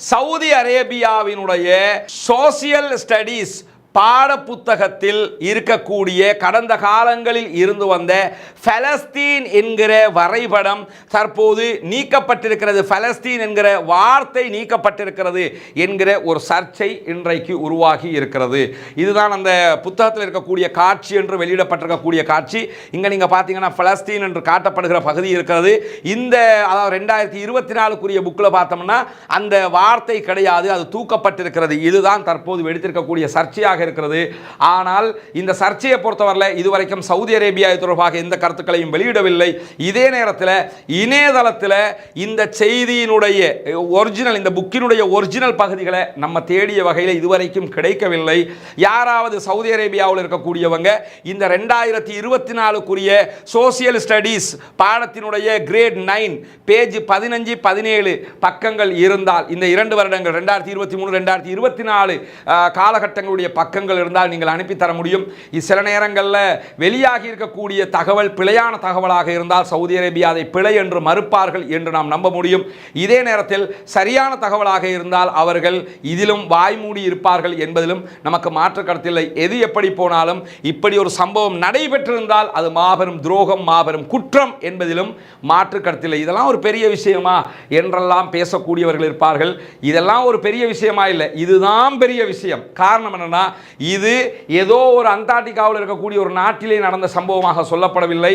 Saudi அரேபியாவினுடைய social studies பாடப்புத்தகத்தில் இருக்கக்கூடிய கடந்த காலங்களில் இருந்து வந்த பலஸ்தீன் என்கிற வரைபடம் தற்போது நீக்கப்பட்டிருக்கிறது. பலஸ்தீன் என்கிற வார்த்தை நீக்கப்பட்டிருக்கிறது என்கிற ஒரு சர்ச்சை இன்றைக்கு உருவாகி இருக்கிறது. இதுதான் அந்த புத்தகத்தில் இருக்கக்கூடிய காட்சி என்று வெளியிடப்பட்டிருக்கக்கூடிய காட்சி. இங்கே நீங்கள் பார்த்தீங்கன்னா பலஸ்தீன் என்று காட்டப்படுகிற பகுதி இருக்கிறது. இந்த அதாவது ரெண்டாயிரத்தி இருபத்தி நாலுக்குரிய புக்கில் பார்த்தோம்னா அந்த வார்த்தை கிடையாது அது தூக்கப்பட்டிருக்கிறது. இதுதான் தற்போது வெடித்திருக்கக்கூடிய சர்ச்சையாக இருக்கிறது. ஆனால் இந்த சர்ச்சையை பொறுத்தவரையில் இதுவரைக்கும் சவுதி அரேபியா தொடர்பாக எந்த கருத்துக்களையும் வெளியிடவில்லை. இதே நேரத்தில் இணையதளத்தில் இந்த செய்தியினுடைய ஒரிஜினல் இந்த புக்கினுடைய ஒரிஜினல் பகுதிகளை நம்ம தேடிய வகையில் இதுவரைக்கும் கிடைக்கவில்லை. யாராவது சவுதி அரேபியாவில் இருக்கக்கூடியவங்க இந்த ரெண்டாயிரத்தி இருபத்தி நாலுக்குரிய சோசியல் ஸ்டடீஸ் பாடத்தினுடைய கிரேட் நைன் பேஜ் பதினஞ்சு பதினேழு பக்கங்கள் இருந்தால் இந்த இரண்டு வருடங்கள் ரெண்டாயிரத்தி இருபத்தி மூணு ரெண்டாயிரத்தி இருபத்தி நாலு காலகட்டங்களுடைய பக்கம் பக்கங்கள் இருந்தால் நீங்கள் அனுப்பி தர முடியும். சில நேரங்களில் வெளியாகி இருக்கக்கூடிய தகவல் பிழையான தகவலாக இருந்தால் சவுதி அரேபியா அதை பிழை என்று மறுப்பார்கள் என்று நாம் நம்ப முடியும். இதே நேரத்தில் சரியான தகவலாக இருந்தால் அவர்கள் இதிலும் வாய்மூடி இருப்பார்கள் என்பதிலும் நமக்கு மாற்று கருத்தில்லை. எது எப்படி போனாலும் இப்படி ஒரு சம்பவம் நடைபெற்றிருந்தால் அது மாபெரும் துரோகம் மாபெரும் குற்றம் என்பதிலும் மாற்று கருத்தில்லை. இதெல்லாம் ஒரு பெரிய விஷயமா என்றெல்லாம் பேசக்கூடியவர்கள் இருப்பார்கள். இதெல்லாம் ஒரு பெரிய விஷயமா இல்லை. இதுதான் பெரிய விஷயம். காரணம் என்னன்னா இது ஏதோ ஒரு அந்தார்டிகாவில் இருக்கக்கூடிய ஒரு நாட்டிலே நடந்த சம்பவமாக சொல்லப்படவில்லை.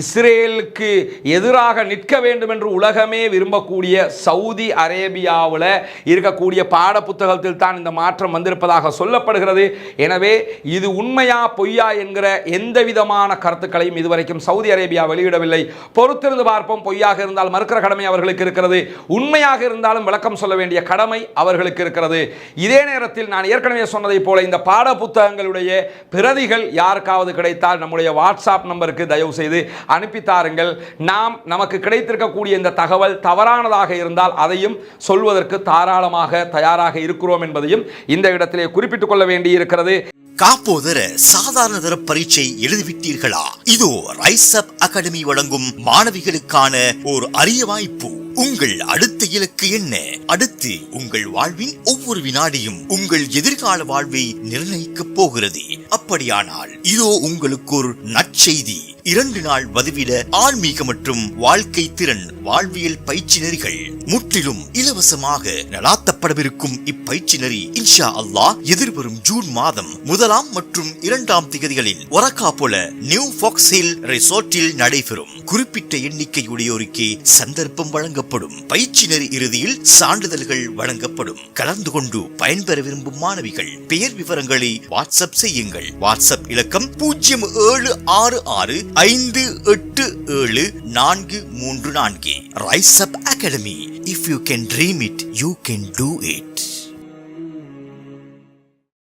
இஸ்ரேலுக்கு எதிராக நிற்க வேண்டும் என்று உலகமே விரும்பக்கூடிய சவுதி அரேபியாவில் இருக்கக்கூடிய பாட புத்தகத்தில் தான் இந்த மாற்றம் வந்திருப்பதாக சொல்லப்படுகிறது. எனவே இது உண்மையா பொய்யா என்கிற எந்த விதமான கருத்துக்களையும் இதுவரைக்கும் சவுதி அரேபியா வெளியிடவில்லை. பொறுத்திருந்து பார்ப்போம் பொய்யாக இருந்தால் மறுக்கிற கடமை அவர்களுக்கு இருக்கிறது. உண்மையாக இருந்தாலும் விளக்கம் சொல்ல வேண்டிய கடமை அவர்களுக்கு இருக்கிறது. இதே நேரத்தில் நான் ஏற்கனவே சொன்னதை போல இந்த பாட புத்தகங்களுடைய பிரதிகள் யாருக்காவது கிடைத்தால் நம்முடைய வாட்ஸ்அப் நம்பருக்கு தயவு செய்து அனுப்பி தாருங்கள். நாம் நமக்கு கிடைத்திருக்கக்கூடிய இந்த தகவல் தவறானதாக இருந்தால் அதையும் சொல்வதற்கு தாராளமாக தயாராக இருக்கிறோம் என்பதையும் இந்த இடத்திலே குறிப்பிட்டுக் கொள்ள வேண்டி இருக்கிறது காப்போதர சாதாரண தர பரீட்சை எழுதிவிட்டீர்களா? இதோ ரைசப் அகாடமி வழங்கும் மாணவிகளுக்கான ஒரு அரிய வாய்ப்பு. உங்கள் அடுத்த இலக்கு என்ன? அடுத்து உங்கள் வாழ்வின் ஒவ்வொரு வினாடியும் உங்கள் எதிர்கால வாழ்வை நிர்ணயிக்கப் போகிறது. அப்படியானால் இதோ உங்களுக்கு ஒரு நற்செய்தி. இரண்டு நாள் வதிவிட ஆன்மீக மற்றும் வாழ்க்கை திறன் வாழ்வியல் பயிற்சி நெறிகள் முற்றிலும் இலவசமாக நடாத்தப்படவிருக்கும் இப்பயிற்சி நெறி இன்ஷா அல்லாஹ் எதிர்வரும் ஜூன் மாதம் முதலாம் மற்றும் இரண்டாம் திகதிகளில் ஒரக்கா போல நியூ ஃபாக்ஸ் ஹில் ரிசோர்ட்டில் நடைபெறும். குறிப்பிட்ட எண்ணிக்கையுடையோருக்கே சந்தர்ப்பம் வழங்கப்படும். பயிற்சி நெறி இறுதியில் சான்றிதழ்கள் வழங்கப்படும். கலந்து கொண்டு பயன்பெற விரும்பும் மாணவிகள் பெயர் விவரங்களை வாட்ஸ்அப் செய்யுங்கள். வாட்ஸ்அப் இலக்கம் பூஜ்ஜியம் ஏழு ஆறு ஆறு ஐந்து எட்டு ஏழு நான்கு மூன்று நான்கு. Rise up academy. If you can dream it you can do it